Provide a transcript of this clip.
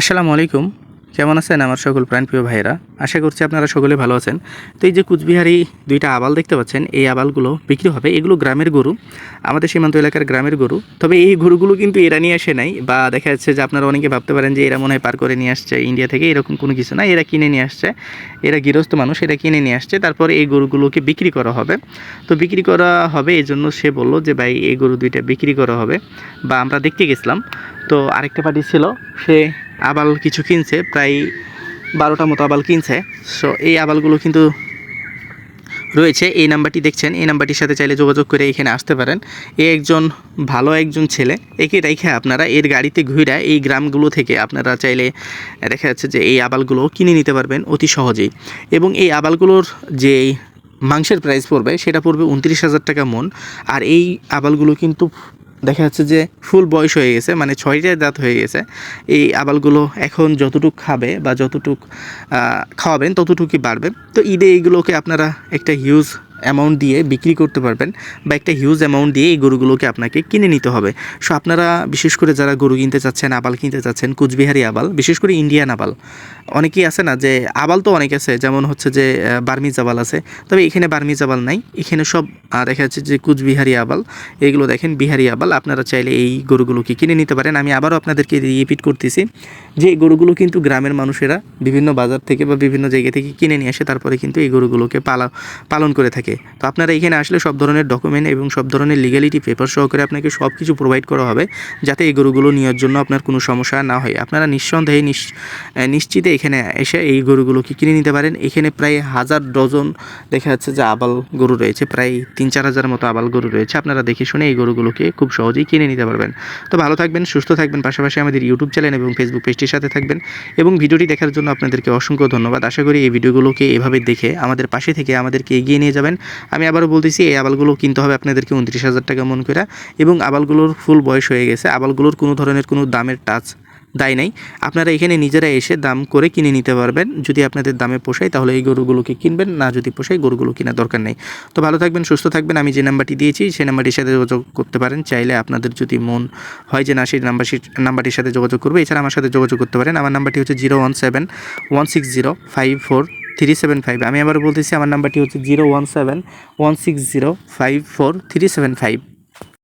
আসসালামু আলাইকুম। কেমন আছেন আমার সকল প্রাণপ্রিয় ভাইয়েরা? আশা করছি আপনারা সকলে ভালো আছেন। তো এই যে কুচবিহারি দুইটা আবাল দেখতে পাচ্ছেন, এই আবালগুলো বিক্রি হবে। এগুলো গ্রামের গরু, আমাদের সীমান্ত এলাকার গ্রামের গরু। তবে এই গরুগুলো কিন্তু এরা নিয়ে আসে নাই, বা দেখা যাচ্ছে যে আপনারা অনেকে ভাবতে পারেন যে এরা মনে হয় পার করে নিয়ে আসছে, ইন্ডিয়া থেকে এরকম কোনো কিছু না। এরা কিনে নিয়ে আসছে, এরা গৃহস্থ মানুষ, এরা কিনে নিয়ে আসছে। তারপরে এই গরুগুলোকে বিক্রি করা হবে। তো বিক্রি করা হবে এই জন্য সে বলল যে, ভাই, এই গরু দুইটা বিক্রি করা হবে। বা আমরা দেখতে গেছিলাম। তো আরেকটা পার্টি ছিল, সে আবাল কিছু কিনছে, প্রায় বারোটা মতো আবাল কিনছে। সো এই আবালগুলো কিন্তু রয়েছে। এই নাম্বারটি দেখছেন, এই নাম্বারটির সাথে চাইলে যোগাযোগ করে এখানে আসতে পারেন। এ একজন ভালো একজন ছেলে, একে রেখে আপনারা এর গাড়িতে ঘুরে এই গ্রামগুলো থেকে আপনারা চাইলে দেখা যাচ্ছে যে এই আবালগুলো কিনে নিতে পারবেন অতি সহজেই। এবং এই আবালগুলোর যে মাংসের প্রাইস পড়বে, সেটা পড়বে উনত্রিশ হাজার টাকা মন। আর এই আবালগুলো কিন্তু দেখা যাচ্ছে যে ফুল বয়স হয়ে গেছে মানে ছয়টায় দাঁত হয়ে গেছে। এই আবালগুলো এখন যতটুক খাবে বা যতটুক খাওয়াবেন ততটুকুই বাড়বে। তো ঈদে এইগুলোকে আপনারা একটা হিউজ অ্যামাউন্ট দিয়ে বিক্রি করতে পারবেন বা একটা হিউজ অ্যামাউন্ট দিয়ে এই গরুগুলোকে আপনাকে কিনে নিতে হবে। সো আপনারা বিশেষ করে যারা গরু কিনতে চাচ্ছেন, আবাল কিনতে চাচ্ছেন, কুচবিহারি আবাল, বিশেষ করে ইন্ডিয়ান আবাল, অনেকেই আছে না যে আবাল তো অনেক আছে, যেমন হচ্ছে যে বার্মিজ আবাল আছে, তবে এখানে বার্মিজ আবাল নাই, এখানে সব দেখা যাচ্ছে যে কুচবিহারি আবাল, এগুলো দেখেন বিহারি আবাল, আপনারা চাইলে এই গরুগুলোকে কিনে নিতে পারেন। আমি আবারও আপনাদেরকে রিপিট করতেছি যে এই গরুগুলো কিন্তু গ্রামের মানুষেরা বিভিন্ন বাজার থেকে বা বিভিন্ন জায়গা থেকে কিনে নিয়ে আসে, তারপরে কিন্তু এই গরুগুলোকে পালা, পালন করে থাকে। তো আপনারা এখানে আসলে সব ধরনের ডকুমেন্ট এবং সব ধরনের লিগ্যালিটি পেপার সহকারে আপনাকে সব কিছু প্রোভাইড করা হবে, যাতে এই গরুগুলো নেওয়ার জন্য আপনার কোনো সমস্যা না হয়। আপনারা নিঃসন্দেহে নিশ্চিতে এখানে এসে এই গরুগুলোকে কিনে নিতে পারেন। এখানে প্রায় হাজার ডজন দেখা যাচ্ছে যে আবাল গরু রয়েছে, প্রায় তিন চার হাজার মতো আবাল গরু রয়েছে। আপনারা দেখে শুনে এই গরুগুলোকে খুব সহজেই কিনে নিতে পারবেন। তো ভালো থাকবেন, সুস্থ থাকবেন, পাশাপাশি আমাদের ইউটিউব চ্যানেল এবং ফেসবুক পেজটির সাথে থাকবেন এবং ভিডিওটি দেখার জন্য আপনাদেরকে অসংখ্য ধন্যবাদ। আশা করি এই ভিডিওগুলোকে এভাবে দেখে আমাদের পাশে থেকে আমাদেরকে এগিয়ে নিয়ে যাবেন। আমি আবারও বলতেছি, এই আবালগুলো কিনতে হবে আপনাদেরকে উনত্রিশ হাজার টাকা মন করে এবং আবালগুলোর ফুল বয়স হয়ে গেছে, আবালগুলোর কোনো ধরনের কোনো দামের টাচ দায় নাই। আপনারা এখানে নিজেরা এসে দাম করে কিনে নিতে পারবেন। যদি আপনাদের দামে পোষায়, তাহলে এই গরুগুলোকে কিনবেন। না যদি পোষায়, গরুগুলো কেনার দরকার নেই। তো ভালো থাকবেন, সুস্থ থাকবেন। আমি যে নাম্বারটি দিয়েছি, সেই নাম্বারটির সাথে যোগাযোগ করতে পারেন। চাইলে আপনাদের যদি মন হয় যে, না, সেই নাম্বারটির নাম্বারটির সাথে যোগাযোগ করবে। এছাড়া আমার সাথে যোগাযোগ করতে পারেন। আমার নাম্বারটি হচ্ছে zero one seven one six zero five four three seven five আমি আবার বলতেছি, আমার নাম্বারটি হচ্ছে zero one seven one six zero five four three seven five